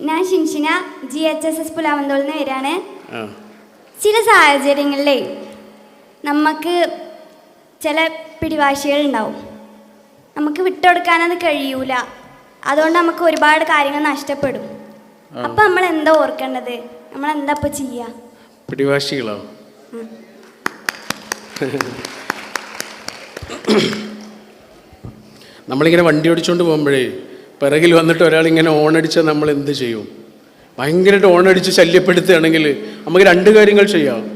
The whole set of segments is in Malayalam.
ഞാൻ Shinshina G H S S പുലാവന്തോളിൽ നിന്ന് വരികയാണ്. ചില സാഹചര്യങ്ങളിലേ നമുക്ക് ചില പിടിവാശികൾ ഉണ്ടാവും. നമുക്ക് വിട്ടുകൊടുക്കാനത് കഴിയൂല. അതുകൊണ്ട് നമുക്ക് ഒരുപാട് കാര്യങ്ങൾ നഷ്ടപ്പെടും. അപ്പം നമ്മൾ എന്താ ഓർക്കേണ്ടത്? നമ്മൾ എന്താ ഇപ്പം ചെയ്യുക പിടിവാശികളോ? നമ്മളിങ്ങനെ വണ്ടി ഓടിച്ചുകൊണ്ട് പോകുമ്പോഴേ പിറകിൽ വന്നിട്ട് ഒരാളിങ്ങനെ ഓണടിച്ച നമ്മൾ എന്ത് ചെയ്യും? ഭയങ്കരമായിട്ട് ഓണടിച്ച് ശല്യപ്പെടുത്തുകയാണെങ്കിൽ നമുക്ക് രണ്ട് കാര്യങ്ങൾ ചെയ്യാം.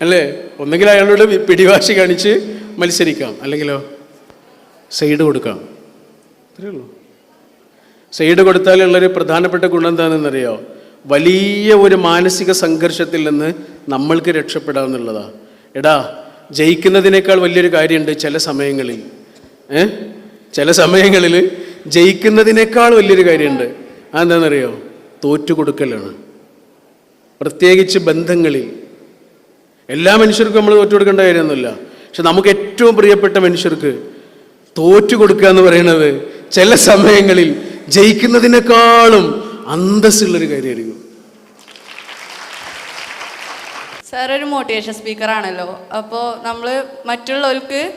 അല്ലേ? ഒന്നുകിൽ അയാളോട് പിടിവാശി കാണിച്ച് മത്സരിക്കാം. അല്ലെങ്കിലോ സൈഡ് കൊടുക്കാം. അത്രയേ ഉള്ളൂ. സൈഡ് കൊടുത്താലുള്ളൊരു പ്രധാനപ്പെട്ട ഗുണം എന്താണെന്നറിയോ? വലിയ ഒരു മാനസിക സംഘർഷത്തിൽ നിന്ന് നമ്മൾക്ക് രക്ഷപ്പെടാമെന്നുള്ളതാ എടാ ജയിക്കുന്നതിനേക്കാൾ വലിയൊരു കാര്യമുണ്ട് ചില സമയങ്ങളിൽ. ഏ? ചില സമയങ്ങളിൽ ജയിക്കുന്നതിനേക്കാൾ വലിയൊരു കാര്യമുണ്ട്. അതെന്താണെന്നറിയോ? തോറ്റു കൊടുക്കലാണ് പ്രത്യേകിച്ച് ബന്ധങ്ങളിൽ. എല്ലാ മനുഷ്യർക്കും നമ്മൾ തോറ്റു കൊടുക്കേണ്ട കാര്യമൊന്നുമില്ല. പക്ഷെ നമുക്ക് ഏറ്റവും പ്രിയപ്പെട്ട മനുഷ്യർക്ക് തോറ്റു കൊടുക്കുക എന്ന് പറയുന്നത് ചില സമയങ്ങളിൽ ജയിക്കുന്നതിനേക്കാളും അന്തസ്സുള്ളൊരു കാര്യമായിരിക്കും. സാർ ഒരു മോട്ടിവേഷൻ സ്പീക്കർ ആണല്ലോ. അപ്പോൾ നമ്മൾ മറ്റുള്ളവർക്ക്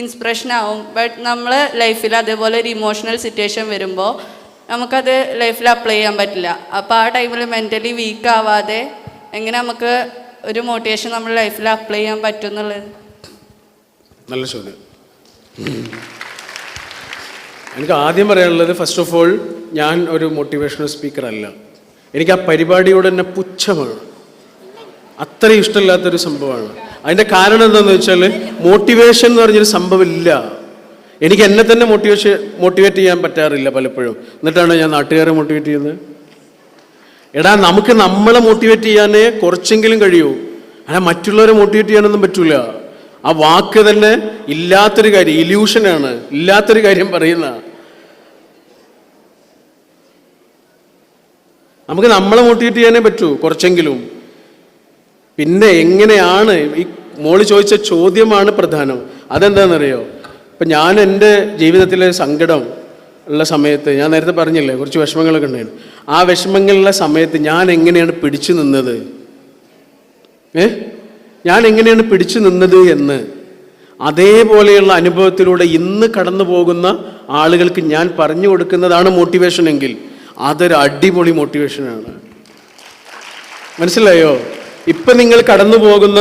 ഇൻസ്പിറേഷൻ ആവും. ബട്ട് നമ്മൾ ലൈഫിൽ അതേപോലെ ഒരു ഇമോഷണൽ സിറ്റുവേഷൻ വരുമ്പോൾ നമുക്കത് ലൈഫിൽ അപ്ലൈ ചെയ്യാൻ പറ്റില്ല. അപ്പോൾ ആ ടൈമിൽ മെന്റലി വീക്ക് ആവാതെ എങ്ങനെ നമുക്ക് ഒരു മോട്ടിവേഷൻ നമ്മൾ ലൈഫിൽ അപ്ലൈ ചെയ്യാൻ പറ്റും എന്നുള്ളത്? നല്ല ചോദ്യം. എനിക്ക് ആദ്യം പറയാനുള്ളത് ഫസ്റ്റ് ഓഫ് ഓൾ ഞാൻ ഒരു മോട്ടിവേഷണൽ സ്പീക്കർ അല്ല. എനിക്ക് ആ പരിപാടിയോട് തന്നെ പുച്ഛമാണ്. അത്ര ഇഷ്ടമില്ലാത്തൊരു സംഭവമാണ്. അതിന്റെ കാരണം എന്താണെന്ന് വെച്ചാൽ മോട്ടിവേഷൻ എന്ന് പറഞ്ഞൊരു സംഭവം ഇല്ല എനിക്ക് എന്നെ തന്നെ മോട്ടിവേഷൻ മോട്ടിവേറ്റ് ചെയ്യാൻ പറ്റാറില്ല പലപ്പോഴും. എന്നിട്ടാണ് ഞാൻ നാട്ടുകാരെ മോട്ടിവേറ്റ് ചെയ്യുന്നത്? എടാ നമുക്ക് നമ്മളെ മോട്ടിവേറ്റ് ചെയ്യാനേ കുറച്ചെങ്കിലും കഴിയൂ. അല്ല മറ്റുള്ളവരെ മോട്ടിവേറ്റ് ചെയ്യാനൊന്നും പറ്റൂല. ആ വാക്ക് തന്നെ ഇല്ലാത്തൊരു കാര്യം ഇല്യൂഷനാണ് ഇല്ലാത്തൊരു കാര്യം പറയുന്ന. നമുക്ക് നമ്മളെ മോട്ടിവേറ്റ് ചെയ്യാനേ പറ്റൂ കുറച്ചെങ്കിലും. പിന്നെ എങ്ങനെയാണ് ഈ മോൾ ചോദിച്ച ചോദ്യമാണ് പ്രധാനം. അതെന്താണെന്നറിയോ? ഇപ്പം ഞാൻ എന്റെ ജീവിതത്തിലെ സങ്കടം ഉള്ള സമയത്ത് ഞാൻ നേരത്തെ പറഞ്ഞില്ലേ കുറച്ച് വിഷമങ്ങളൊക്കെ ഉണ്ടായിരുന്നു. ആ വിഷമങ്ങളുള്ള സമയത്ത് ഞാൻ എങ്ങനെയാണ് പിടിച്ചു നിന്നത്? ഏ? ഞാൻ എങ്ങനെയാണ് പിടിച്ചു നിന്നത് എന്ന്. അതേപോലെയുള്ള അനുഭവത്തിലൂടെ ഇന്ന് കടന്നു പോകുന്ന ആളുകൾക്ക് ഞാൻ പറഞ്ഞു കൊടുക്കുന്നതാണ് മോട്ടിവേഷൻ എങ്കിൽ അതൊരു അടിപൊളി മോട്ടിവേഷനാണ് മനസ്സിലായോ? ഇപ്പൊ നിങ്ങൾ കടന്നു പോകുന്ന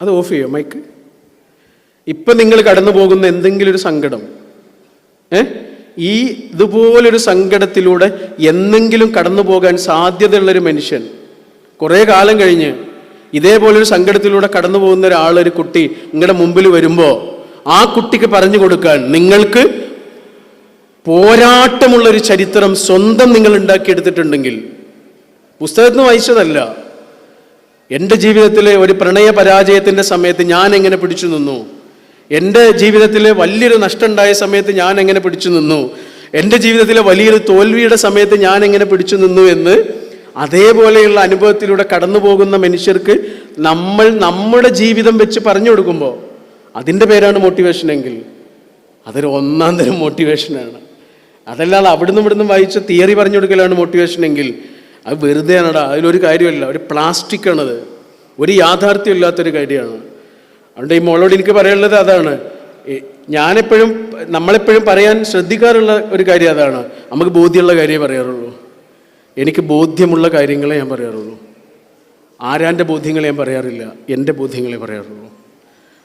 അത് ഓഫ് ചെയ്യോ മൈക്ക്? ഇപ്പൊ നിങ്ങൾ കടന്നു പോകുന്ന എന്തെങ്കിലും ഒരു സങ്കടം. ഏ? ഈ ഇതുപോലൊരു സങ്കടത്തിലൂടെ എന്നെങ്കിലും കടന്നു പോകാൻ സാധ്യതയുള്ളൊരു മനുഷ്യൻ. കുറേ കാലം കഴിഞ്ഞ് ഇതേപോലൊരു സങ്കടത്തിലൂടെ കടന്നു പോകുന്ന ഒരാൾ ഒരു കുട്ടി നിങ്ങളുടെ മുമ്പിൽ വരുമ്പോൾ ആ കുട്ടിക്ക് പറഞ്ഞു കൊടുക്കാൻ നിങ്ങൾക്ക് പോരാട്ടമുള്ളൊരു ചരിത്രം സ്വന്തം നിങ്ങൾ ഉണ്ടാക്കിയെടുത്തിട്ടുണ്ടെങ്കിൽ പുസ്തകത്തിൽ നിന്ന് വായിച്ചതല്ല. എന്റെ ജീവിതത്തിലെ ഒരു പ്രണയ പരാജയത്തിന്റെ സമയത്ത് ഞാൻ എങ്ങനെ പിടിച്ചു നിന്നു? എന്റെ ജീവിതത്തിലെ വലിയൊരു നഷ്ടമുണ്ടായ സമയത്ത് ഞാൻ എങ്ങനെ പിടിച്ചു നിന്നു? എന്റെ ജീവിതത്തിലെ വലിയൊരു തോൽവിയുടെ സമയത്ത് ഞാൻ എങ്ങനെ പിടിച്ചു നിന്നു എന്ന് അതേപോലെയുള്ള അനുഭവത്തിലൂടെ കടന്നു പോകുന്ന മനുഷ്യർക്ക് നമ്മൾ നമ്മുടെ ജീവിതം വെച്ച് പറഞ്ഞു കൊടുക്കുമ്പോൾ അതിന്റെ പേരാണ് മോട്ടിവേഷൻ എങ്കിൽ. അതൊരു ഒന്നാം തരം മോട്ടിവേഷനാണ് അതല്ലാതെ അവിടുന്ന് ഇവിടുന്ന് വായിച്ച തിയറി പറഞ്ഞു കൊടുക്കലാണ് മോട്ടിവേഷൻ എങ്കിൽ. അത് വെറുതെ വെറുതെയാണടാ അതിലൊരു കാര്യമല്ല ഒരു പ്ലാസ്റ്റിക് ആണത് ഒരു യാഥാർത്ഥ്യം ഇല്ലാത്തൊരു കാര്യമാണ്. അതുകൊണ്ട് ഈ മോളോട് എനിക്ക് പറയാനുള്ളത് അതാണ്. ഞാനെപ്പോഴും നമ്മളെപ്പോഴും പറയാൻ ശ്രദ്ധിക്കാറുള്ള ഒരു കാര്യം അതാണ്. നമുക്ക് ബോധ്യമുള്ള കാര്യമേ പറയാറുള്ളൂ. എനിക്ക് ബോധ്യമുള്ള കാര്യങ്ങളെ ഞാൻ പറയാറുള്ളൂ. ആരാന്റെ ബോധ്യങ്ങളെ ഞാൻ പറയാറില്ല എന്റെ ബോധ്യങ്ങളെ പറയാറുള്ളൂ.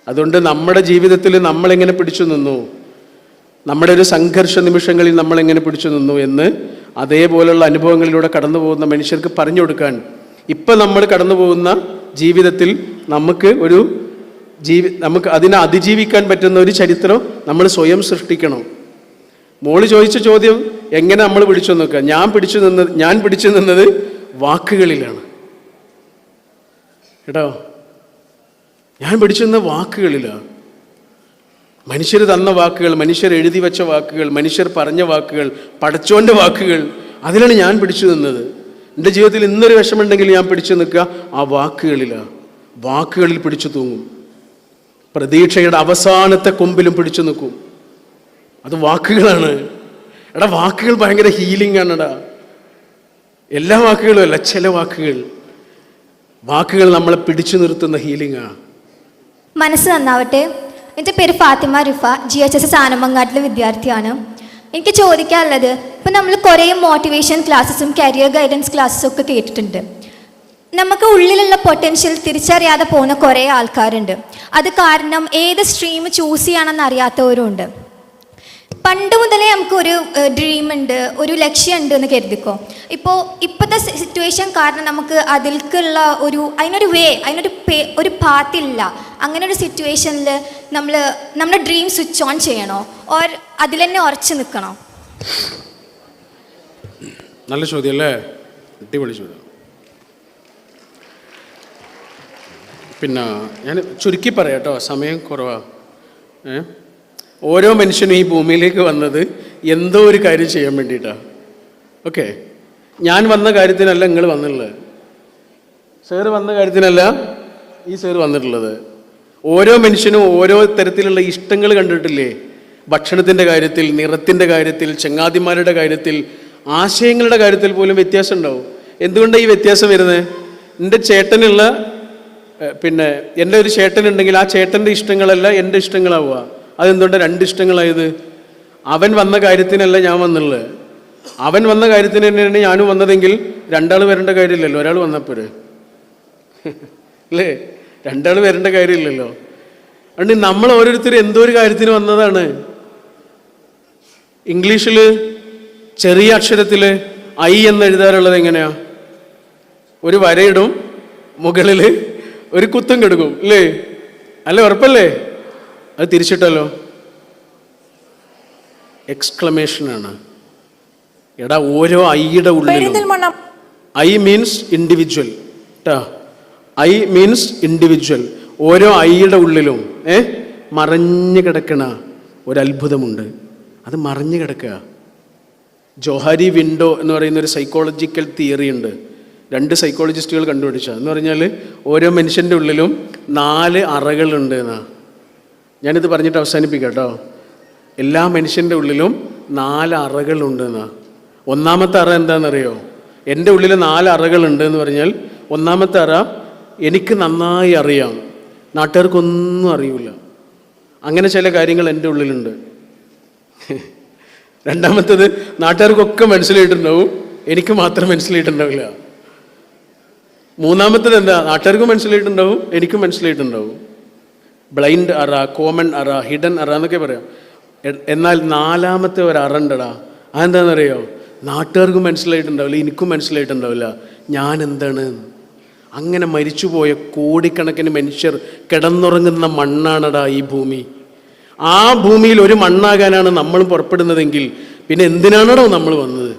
അതുകൊണ്ട് നമ്മുടെ ജീവിതത്തിൽ നമ്മളെങ്ങനെ പിടിച്ചു നിന്നു? നമ്മുടെ ഒരു സംഘർഷ നിമിഷങ്ങളിൽ നമ്മളെങ്ങനെ പിടിച്ചു നിന്നു എന്ന് അതേപോലെയുള്ള അനുഭവങ്ങളിലൂടെ കടന്നു പോകുന്ന മനുഷ്യർക്ക് പറഞ്ഞു കൊടുക്കാൻ. ഇപ്പം നമ്മൾ കടന്നു പോകുന്ന ജീവിതത്തിൽ നമുക്ക് ഒരു ജീവി നമുക്ക് അതിനെ അതിജീവിക്കാൻ പറ്റുന്ന ഒരു ചരിത്രം നമ്മൾ സ്വയം സൃഷ്ടിക്കണം. മോൾ ചോദിച്ച ചോദ്യം എങ്ങനെ നമ്മൾ പിടിച്ചു നിൽക്കുക? ഞാൻ പിടിച്ചു നിന്നത് ഞാൻ പിടിച്ചു നിന്നത് വാക്കുകളിലാണ്. കേട്ടോ? ഞാൻ പിടിച്ചു നിന്ന വാക്കുകളിലാണ്. മനുഷ്യർ തന്ന വാക്കുകൾ മനുഷ്യർ എഴുതി വെച്ച വാക്കുകൾ മനുഷ്യർ പറഞ്ഞ വാക്കുകൾ പടച്ചോന്റെ വാക്കുകൾ അതിലാണ് ഞാൻ പിടിച്ചു നിന്നത്. എന്റെ ജീവിതത്തിൽ ഇന്നൊരു വിഷമുണ്ടെങ്കിൽ ഞാൻ പിടിച്ചു നിൽക്കുക. ആ വാക്കുകളിലാണ് വാക്കുകളിൽ പിടിച്ചു തൂങ്ങും. പ്രതീക്ഷയുടെ അവസാനത്തെ കൊമ്പിലും പിടിച്ചു നിൽക്കും. അത് വാക്കുകളാണ്. എടാ വാക്കുകൾ ഭയങ്കര ഹീലിംഗ് ആണെടാ. എല്ലാ വാക്കുകളും അല്ല ചില വാക്കുകൾ. വാക്കുകൾ നമ്മളെ പിടിച്ചു നിർത്തുന്ന ഹീലിംഗ് ആണ് മനസ്സ് നന്നാവട്ടെ. എന്റെ പേര് Fathima Rifa G H S S ആനമങ്ങാട്ടിലെ വിദ്യാർത്ഥിയാണ്. എനിക്ക് ചോദിക്കാനുള്ളത് ഇപ്പം നമ്മൾ കുറേ മോട്ടിവേഷൻ ക്ലാസ്സസും കരിയർ ഗൈഡൻസ് ക്ലാസ്സസും ഒക്കെ കേട്ടിട്ടുണ്ട്. നമുക്ക് ഉള്ളിലുള്ള പൊട്ടൻഷ്യൽ തിരിച്ചറിയാതെ പോകുന്ന കുറേ ആൾക്കാരുണ്ട്. അത് കാരണം ഏത് സ്ട്രീം ചൂസ് ചെയ്യണമെന്ന് അറിയാത്തവരുണ്ട് പണ്ട് മുതലേ നമുക്കൊരു ഡ്രീം ഉണ്ട് ഒരു ലക്ഷ്യമുണ്ട് എന്ന് കരുതിക്കോ? ഇപ്പോൾ ഇപ്പോഴത്തെ സിറ്റുവേഷൻ കാരണം നമുക്ക് അതിൽക്കുള്ള ഒരു അതിനൊരു വേ അതിനൊരു പേ ഒരു പാത്തില്ല അങ്ങനെ ഒരു സിറ്റുവേഷനിൽ നമ്മൾ നമ്മുടെ ഡ്രീം സ്വിച്ച് ഓൺ ചെയ്യണോ? ഓർ അതിൽ തന്നെ ഉറച്ചു നിൽക്കണോ? നല്ല ചോദ്യം അല്ലേ? അടിപൊളി ചോദ്യം. പിന്നെ ഞാൻ ചുരുക്കി പറയാം കേട്ടോ സമയം കുറവാണ് ഏ? ഓരോ മനുഷ്യനും ഈ ഭൂമിയിലേക്ക് വന്നത് എന്തോ ഒരു കാര്യം ചെയ്യാൻ വേണ്ടിയിട്ടാണ് ഓക്കെ. ഞാൻ വന്ന കാര്യത്തിനല്ല നിങ്ങൾ വന്നിട്ടുള്ളത്. സാറ് വന്ന കാര്യത്തിനല്ല ഈ സാറ് വന്നിട്ടുള്ളത്. ഓരോ മനുഷ്യനും ഓരോ തരത്തിലുള്ള ഇഷ്ടങ്ങൾ കണ്ടിട്ടില്ലേ? ഭക്ഷണത്തിന്റെ കാര്യത്തിൽ നിറത്തിന്റെ കാര്യത്തിൽ ചങ്ങാതിമാരുടെ കാര്യത്തിൽ ആശയങ്ങളുടെ കാര്യത്തിൽ പോലും വ്യത്യാസം ഉണ്ടാവും. എന്തുകൊണ്ടാണ് ഈ വ്യത്യാസം വരുന്നത് എന്റെ ചേട്ടനുള്ള പിന്നെ എന്റെ ഒരു ചേട്ടനുണ്ടെങ്കിൽ ആ ചേട്ടന്റെ ഇഷ്ടങ്ങളല്ല എന്റെ ഇഷ്ടങ്ങളാവുക. അതെന്തുകൊണ്ടാണ് രണ്ടിഷ്ടങ്ങളായത്? അവൻ വന്ന കാര്യത്തിനല്ല ഞാൻ വന്നുള്ളത്. അവൻ വന്ന കാര്യത്തിന് തന്നെയാണ് ഞാനും വന്നതെങ്കിൽ രണ്ടാൾ വരേണ്ട കാര്യമില്ലല്ലോ. ഒരാൾ വന്നപ്പോൾ അല്ലേ? രണ്ടാൾ വരേണ്ട കാര്യമില്ലല്ലോ. അതുകൊണ്ട് നമ്മൾ ഓരോരുത്തരും എന്തോ ഒരു കാര്യത്തിന് വന്നതാണ്. ഇംഗ്ലീഷിൽ ചെറിയ അക്ഷരത്തിൽ ഐ എന്ന് എഴുതാറുള്ളത് എങ്ങനെയാ? ഒരു വരയിടും മുകളിൽ ഒരു കുത്തും കെടുക്കും. അല്ലേ? അല്ലേ? ഉറപ്പല്ലേ? അത് തിരിച്ചിട്ടല്ലോ. എക്സ്ക്ലമേഷനാണ് എടാ ഓരോ ഐയുടെ ഉള്ളിലും. ഐ മീൻസ് ഇൻഡിവിജ്വൽ കേട്ടോ ഐ മീൻസ് ഇൻഡിവിജ്വൽ ഓരോ ഐയുടെ ഉള്ളിലും ഏ മറഞ്ഞു കിടക്കണ ഒരത്ഭുതമുണ്ട്. അത്ഭുതമുണ്ട് അത് മറിഞ്ഞു കിടക്കുക. ജോഹാരി വിൻഡോ എന്ന് പറയുന്ന ഒരു സൈക്കോളജിക്കൽ തിയറി ഉണ്ട്. രണ്ട് സൈക്കോളജിസ്റ്റുകൾ കണ്ടുപിടിച്ച എന്ന് പറഞ്ഞാൽ ഓരോ മനുഷ്യന്റെ ഉള്ളിലും നാല് അറകളുണ്ട് എന്നാ. ഞാനിത് പറഞ്ഞിട്ട് അവസാനിപ്പിക്കട്ടോ കേട്ടോ. എല്ലാ മനുഷ്യന്റെ ഉള്ളിലും നാല് അറകളുണ്ടെന്ന് ഒന്നാമത്തെ അറ എന്താണെന്നറിയോ? എന്റെ ഉള്ളിൽ നാല് അറകളുണ്ട് എന്ന് പറഞ്ഞാൽ ഒന്നാമത്തെ അറ എനിക്ക് നന്നായി അറിയാം. നാട്ടുകാർക്കൊന്നും അറിയില്ല അങ്ങനെ ചില കാര്യങ്ങൾ എന്റെ ഉള്ളിലുണ്ട്. രണ്ടാമത്തത് നാട്ടുകാർക്കൊക്കെ മനസ്സിലായിട്ടുണ്ടാവും. എനിക്ക് മാത്രം മനസ്സിലായിട്ടുണ്ടാവില്ല. മൂന്നാമത്തത് എന്താ? നാട്ടുകാർക്കും മനസ്സിലായിട്ടുണ്ടാവും എനിക്കും മനസ്സിലായിട്ടുണ്ടാവും. ബ്ലൈൻഡ് അറ കോമൺ അറ ഹിഡൻ അറ എന്നൊക്കെ പറയാം. എന്നാൽ നാലാമത്തെ ഒരു അറ ഉണ്ടടാ അതെന്താണെന്നറിയോ? നാട്ടുകാർക്കും മനസ്സിലായിട്ടുണ്ടാവില്ല എനിക്കും മനസ്സിലായിട്ടുണ്ടാവില്ല. ഞാൻ എന്താണ് അങ്ങനെ മരിച്ചുപോയ കോടിക്കണക്കിന് മനുഷ്യർ കിടന്നുറങ്ങുന്ന മണ്ണാണടാ ഈ ഭൂമി. ആ ഭൂമിയിൽ ഒരു മണ്ണാകാനാണ് നമ്മൾ പുറപ്പെടുന്നതെങ്കിൽ പിന്നെ എന്തിനാണോ നമ്മൾ വന്നത്?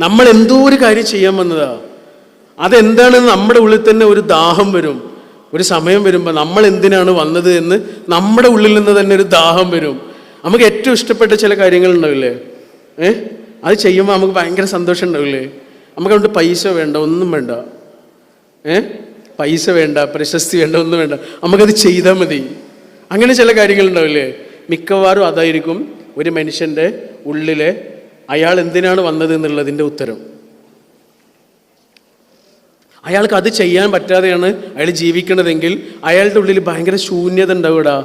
നമ്മൾ എന്തോ ഒരു കാര്യം ചെയ്യാൻ വന്നതാ. അതെന്താണെന്ന് നമ്മുടെ ഉള്ളിൽ തന്നെ ഒരു ദാഹം വരും. ഒരു സമയം വരുമ്പോൾ നമ്മൾ എന്തിനാണ് വന്നത് എന്ന് നമ്മുടെ ഉള്ളിൽ നിന്ന് തന്നെ ഒരു ദാഹം വരും. നമുക്ക് ഏറ്റവും ഇഷ്ടപ്പെട്ട ചില കാര്യങ്ങൾ ഉണ്ടാവില്ലേ? ഏ? അത് ചെയ്യുമ്പോൾ നമുക്ക് ഭയങ്കര സന്തോഷം ഉണ്ടാവില്ലേ? നമുക്ക് അതുകൊണ്ട് പൈസ വേണ്ട ഒന്നും വേണ്ട. ഏ? പൈസ വേണ്ട പ്രശസ്തി വേണ്ട ഒന്നും വേണ്ട. നമുക്കത് ചെയ്താൽ മതി. അങ്ങനെ ചില കാര്യങ്ങൾ ഉണ്ടാവില്ലേ? മിക്കവാറും അതായിരിക്കും ഒരു മനുഷ്യന്റെ ഉള്ളിലെ അയാൾ എന്തിനാണ് വന്നത് എന്നുള്ളതിന്റെ ഉത്തരം. അയാൾക്ക് അത് ചെയ്യാൻ പറ്റാതെയാണ് അയാൾ ജീവിക്കണതെങ്കിൽ അയാളുടെ ഉള്ളിൽ ഭയങ്കര ശൂന്യത ഉണ്ടാവിടാ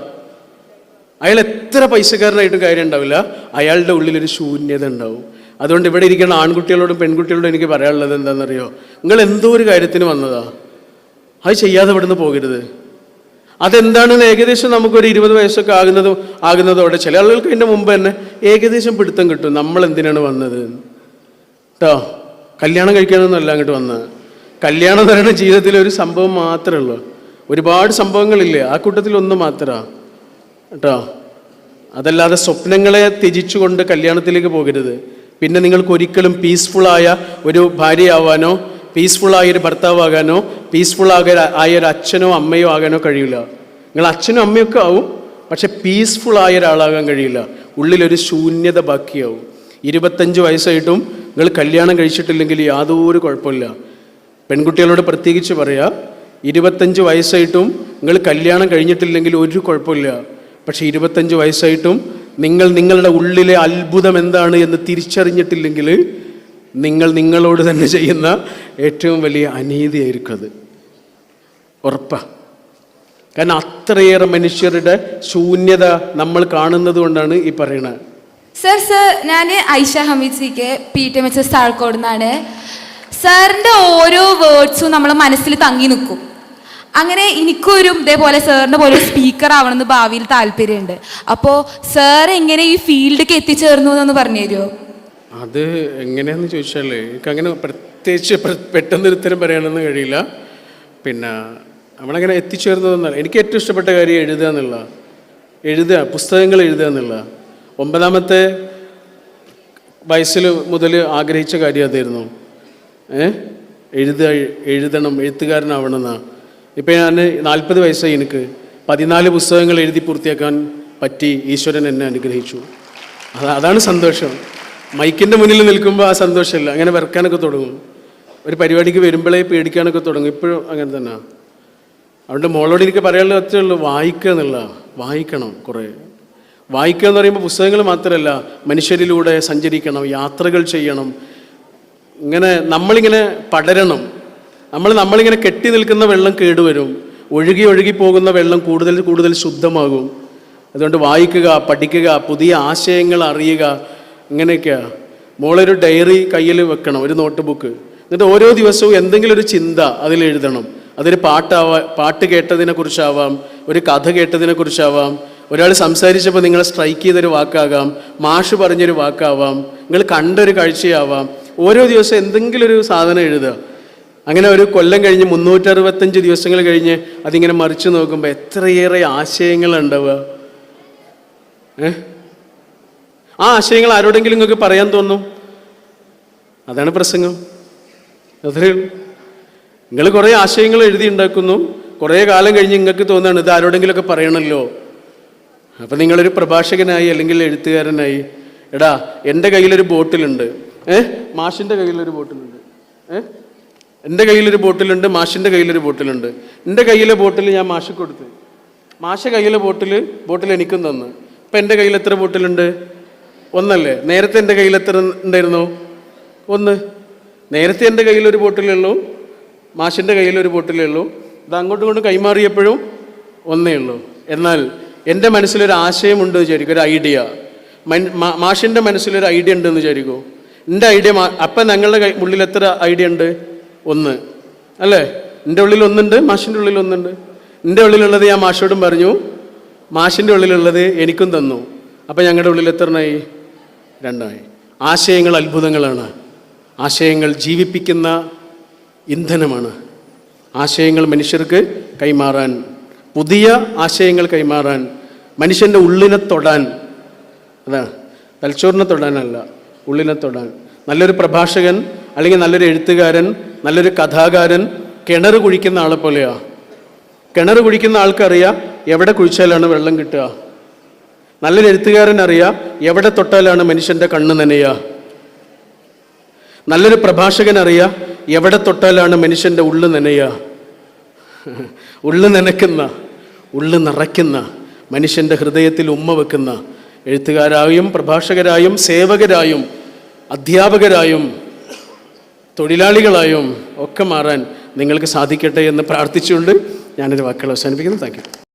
അയാൾ എത്ര പൈസക്കാരനായിട്ടും കാര്യം ഉണ്ടാവില്ല. അയാളുടെ ഒരു ശൂന്യത ഉണ്ടാവും. അതുകൊണ്ട് ഇവിടെ ഇരിക്കുന്ന ആൺകുട്ടികളോടും പെൺകുട്ടികളോടും എനിക്ക് പറയാനുള്ളത് എന്താണെന്നറിയോ? നിങ്ങൾ എന്തോ ഒരു കാര്യത്തിന് വന്നതാ. അത് ചെയ്യാതെ ഇവിടുന്ന് പോകരുത്. അതെന്താണെന്ന് ഏകദേശം നമുക്കൊരു ഇരുപത് വയസ്സൊക്കെ ആകുന്നത് ആകുന്നതോടെ ചില ആളുകൾക്ക് അതിന്റെ മുമ്പ് തന്നെ ഏകദേശം പിടുത്തം കിട്ടും. നമ്മൾ എന്തിനാണ് വന്നത്? കേട്ടോ കല്യാണം കഴിക്കാനൊന്നുമല്ല അങ്ങോട്ട് വന്നത്. കല്യാണം ജീവിതത്തിലെ ഒരു സംഭവം മാത്രമേ ഉള്ളൂ. ഒരുപാട് സംഭവങ്ങളില്ലേ? ആ കൂട്ടത്തിൽ ഒന്ന് മാത്രമാണ് കേട്ടോ? അതല്ലാതെ സ്വപ്നങ്ങളെ ത്യജിച്ചുകൊണ്ട് കല്യാണത്തിലേക്ക് പോകരുത്. പിന്നെ നിങ്ങൾക്ക് ഒരിക്കലും പീസ്ഫുള്ളായ ഒരു ഭാര്യയാവാനോ പീസ്ഫുള്ളായ ഒരു ഭർത്താവാകാനോ പീസ്ഫുൾ ആയ ഒരു അച്ഛനോ അമ്മയോ ആകാനോ കഴിയില്ല. നിങ്ങൾ അച്ഛനും അമ്മയൊക്കെ ആവും പക്ഷെ പീസ്ഫുൾ ആയ ഒരാളാകാൻ കഴിയില്ല. ഉള്ളിലൊരു ശൂന്യത ബാക്കിയാവും. ഇരുപത്തഞ്ച് വയസ്സായിട്ടും നിങ്ങൾ കല്യാണം കഴിച്ചിട്ടില്ലെങ്കിൽ യാതൊരു കുഴപ്പമില്ല പെൺകുട്ടികളോട് പ്രത്യേകിച്ച് പറയാം ഇരുപത്തഞ്ച് വയസ്സായിട്ടും നിങ്ങൾ കല്യാണം കഴിഞ്ഞിട്ടില്ലെങ്കിൽ ഒരു കുഴപ്പമില്ല. പക്ഷെ ഇരുപത്തഞ്ച് വയസ്സായിട്ടും നിങ്ങൾ നിങ്ങളുടെ ഉള്ളിലെ അത്ഭുതം എന്താണ് എന്ന് തിരിച്ചറിഞ്ഞിട്ടില്ലെങ്കിൽ നിങ്ങൾ നിങ്ങളോട് തന്നെ ചെയ്യുന്ന ഏറ്റവും വലിയ അനീതിയായിരിക്കും അത്. ഉറപ്പാ. കാരണം അത്രയേറെ മനുഷ്യരുടെ ശൂന്യത നമ്മൾ കാണുന്നത് കൊണ്ടാണ് ഈ പറയണത്. സർ സർ ഞാൻ Aisha Hameed C K P T M H S Thazhekode നിന്നാണ്. സാറിന്റെ ഓരോ വേർഡ്സും നമ്മളെ മനസ്സിൽ തങ്ങി നിൽക്കും. അങ്ങനെ എനിക്കൊരു ഇതേപോലെ സാറിന്റെ പോലെ സ്പീക്കർ ആവണമെന്ന് ഭാവിയിൽ താല്പര്യമുണ്ട്. അപ്പോൾ സാർ എങ്ങനെ ഈ ഫീൽഡിലേക്ക് എത്തിച്ചേർന്നു എന്നൊന്ന് പറഞ്ഞു തരുമോ? അത് എങ്ങനെയാന്ന് ചോദിച്ചാൽ എനിക്ക് അങ്ങനെ പ്രത്യേകിച്ച് പെട്ടെന്ന് ഉത്തരം പറയാനൊന്നും കഴിയില്ല. പിന്നെ നമ്മളങ്ങനെ എത്തിച്ചേർന്നതെന്നല്ല എനിക്ക് ഏറ്റവും ഇഷ്ടപ്പെട്ട കാര്യം എഴുതുക എന്നുള്ള എഴുതുക പുസ്തകങ്ങൾ എഴുതുക എന്നുള്ള ഒമ്പതാമത്തെ വയസ്സിൽ മുതൽ ആഗ്രഹിച്ച കാര്യം അതായിരുന്നു. എഴുത എഴുതണം എഴുത്തുകാരനാവണമെന്നാ. ഇപ്പം ഞാൻ നാൽപ്പത് വയസ്സായി എനിക്ക്. പതിനാല് പുസ്തകങ്ങൾ എഴുതി പൂർത്തിയാക്കാൻ പറ്റി ഈശ്വരൻ എന്നെ അനുഗ്രഹിച്ചു. അത് അതാണ് സന്തോഷം. മൈക്കിന്റെ മുന്നിൽ നിൽക്കുമ്പോൾ ആ സന്തോഷമില്ല. അങ്ങനെ വിറക്കാനൊക്കെ തുടങ്ങും. ഒരു പരിപാടിക്ക് വരുമ്പോഴേ പേടിക്കാനൊക്കെ തുടങ്ങും. ഇപ്പോഴും അങ്ങനെ തന്നെ. അവരുടെ മോളോട് എനിക്ക് പറയാനുള്ള ഒറ്റേ ഉള്ളൂ. വായിക്കുക എന്നുള്ള വായിക്കണം കുറേ. വായിക്കുക എന്ന് പറയുമ്പോൾ പുസ്തകങ്ങൾ മാത്രമല്ല മനുഷ്യരിലൂടെ സഞ്ചരിക്കണം യാത്രകൾ ചെയ്യണം ഇങ്ങനെ നമ്മളിങ്ങനെ പടരണം. നമ്മൾ നമ്മളിങ്ങനെ കെട്ടി നിൽക്കുന്ന വെള്ളം കേടുവരും. ഒഴുകി ഒഴുകി പോകുന്ന വെള്ളം കൂടുതൽ കൂടുതൽ ശുദ്ധമാകും. അതുകൊണ്ട് വായിക്കുക പഠിക്കുക പുതിയ ആശയങ്ങൾ അറിയുക ഇങ്ങനെയൊക്കെയാ. മോളൊരു ഡയറി കയ്യിൽ വെക്കണം ഒരു നോട്ട് ബുക്ക് എന്നിട്ട് ഓരോ ദിവസവും എന്തെങ്കിലും ഒരു ചിന്ത അതിൽ എഴുതണം. അതൊരു പാട്ടാവാ പാട്ട് കേട്ടതിനെ കുറിച്ചാവാം ഒരു കഥ കേട്ടതിനെ കുറിച്ചാവാം ഒരാൾ സംസാരിച്ചപ്പോൾ നിങ്ങളെ സ്ട്രൈക്ക് ചെയ്തൊരു വാക്കാകാം മാഷ് പറഞ്ഞൊരു വാക്കാവാം. നിങ്ങൾ കണ്ടൊരു കാഴ്ചയാവാം. ഓരോ ദിവസം എന്തെങ്കിലും ഒരു സാധനം എഴുതുക. അങ്ങനെ ഒരു കൊല്ലം കഴിഞ്ഞ് മുന്നൂറ്ററുപത്തഞ്ച് ദിവസങ്ങൾ കഴിഞ്ഞ് അതിങ്ങനെ മറിച്ച് നോക്കുമ്പോൾ എത്രയേറെ ആശയങ്ങളുണ്ടാവുക ഏ? ആ ആശയങ്ങൾ ആരോടെങ്കിലും നിങ്ങൾക്ക് പറയാൻ തോന്നും? അതാണ് പ്രസംഗം. അത്രയും നിങ്ങൾ കുറേ ആശയങ്ങൾ എഴുതി ഉണ്ടാക്കുന്നു. കുറേ കാലം കഴിഞ്ഞ് നിങ്ങൾക്ക് തോന്നുകയാണ് ഇത് ആരോടെങ്കിലുമൊക്കെ പറയണമല്ലോ അപ്പം നിങ്ങളൊരു പ്രഭാഷകനായി അല്ലെങ്കിൽ എഴുത്തുകാരനായി. എടാ എന്റെ കയ്യിലൊരു ബോട്ടിലുണ്ട്. ഏ? മാഷിന്റെ കയ്യിലൊരു ബോട്ടിലുണ്ട്. ഏ? എന്റെ കയ്യിലൊരു ബോട്ടിലുണ്ട് മാഷിന്റെ കയ്യിലൊരു ബോട്ടിലുണ്ട്. എന്റെ കയ്യിലെ ബോട്ടിൽ ഞാൻ മാഷ് കൊടുത്ത്. മാഷ കയ്യിലെ ബോട്ടിൽ ബോട്ടിൽ എനിക്കും തന്നു. ഇപ്പം എന്റെ കയ്യിൽ എത്ര ബോട്ടിലുണ്ട്? ഒന്നല്ലേ? നേരത്തെ എന്റെ കയ്യിൽ എത്ര ഉണ്ടായിരുന്നു? ഒന്ന്. നേരത്തെ എന്റെ കയ്യിലൊരു ബോട്ടിലേ ഉള്ളൂ മാഷിന്റെ കയ്യിലൊരു ബോട്ടിലേ ഉള്ളൂ. ഇത് അങ്ങോട്ടും ഇങ്ങോട്ടും കൈമാറിയപ്പോഴും ഒന്നേ ഉള്ളൂ. എന്നാൽ എന്റെ മനസ്സിലൊരു ആശയമുണ്ട് എന്ന് വിചാരിക്കും ഒരു ഐഡിയ. മൻ- മാഷിന്റെ മനസ്സിലൊരു ഐഡിയ ഉണ്ടെന്ന് വിചാരിക്കൂ? എന്റെ ഐഡിയ അപ്പം ഞങ്ങളുടെ ഉള്ളിൽ എത്ര ഐഡിയ ഉണ്ട്? ഒന്ന്. അല്ലേ? എന്റെ ഉള്ളിൽ ഒന്നുണ്ട് മാഷിന്റെ ഉള്ളിൽ ഒന്നുണ്ട്. എന്റെ ഉള്ളിലുള്ളത് ഞാൻ മാഷോടും പറഞ്ഞു. മാഷിന്റെ ഉള്ളിലുള്ളത് എനിക്കും തന്നു. അപ്പം ഞങ്ങളുടെ ഉള്ളിൽ എത്ര എണ്ണമായി രണ്ടായി. ആശയങ്ങൾ അത്ഭുതങ്ങളാണ്. ആശയങ്ങൾ ജീവിപ്പിക്കുന്ന ഇന്ധനമാണ്. ആശയങ്ങൾ മനുഷ്യർക്ക് കൈമാറാൻ പുതിയ ആശയങ്ങൾ കൈമാറാൻ മനുഷ്യന്റെ ഉള്ളിനെ തൊടാൻ. അതാ തലച്ചോറിനെ തൊടാനല്ല. ഉള്ളിനെ തൊടാൻ നല്ലൊരു പ്രഭാഷകൻ അല്ലെങ്കിൽ നല്ലൊരു എഴുത്തുകാരൻ നല്ലൊരു കഥാകാരൻ കിണർ കുഴിക്കുന്ന ആളെ പോലെയാ. കിണർ കുഴിക്കുന്ന ആൾക്കറിയാം എവിടെ കുഴിച്ചാലാണ് വെള്ളം കിട്ടുക. നല്ലൊരു എഴുത്തുകാരൻ അറിയാം എവിടെ തൊട്ടാലാണ് മനുഷ്യന്റെ കണ്ണ് നനയുക. നല്ലൊരു പ്രഭാഷകൻ അറിയാം എവിടെ തൊട്ടാലാണ് മനുഷ്യന്റെ ഉള്ളു നനയുക. ഉള്ളു നനയ്ക്കുന്ന ഉള്ളു നിറയ്ക്കുന്ന മനുഷ്യന്റെ ഹൃദയത്തിൽ ഉമ്മ വെക്കുന്ന എഴുത്തുകാരായും പ്രഭാഷകരായും സേവകരായും അധ്യാപകരായും തൊഴിലാളികളായും ഒക്കെ മാറാൻ നിങ്ങൾക്ക് സാധിക്കട്ടെ എന്ന് പ്രാർത്ഥിച്ചുകൊണ്ട് ഞാനൊരു വാക്കുകൾ അവസാനിപ്പിക്കുന്നു. താങ്ക്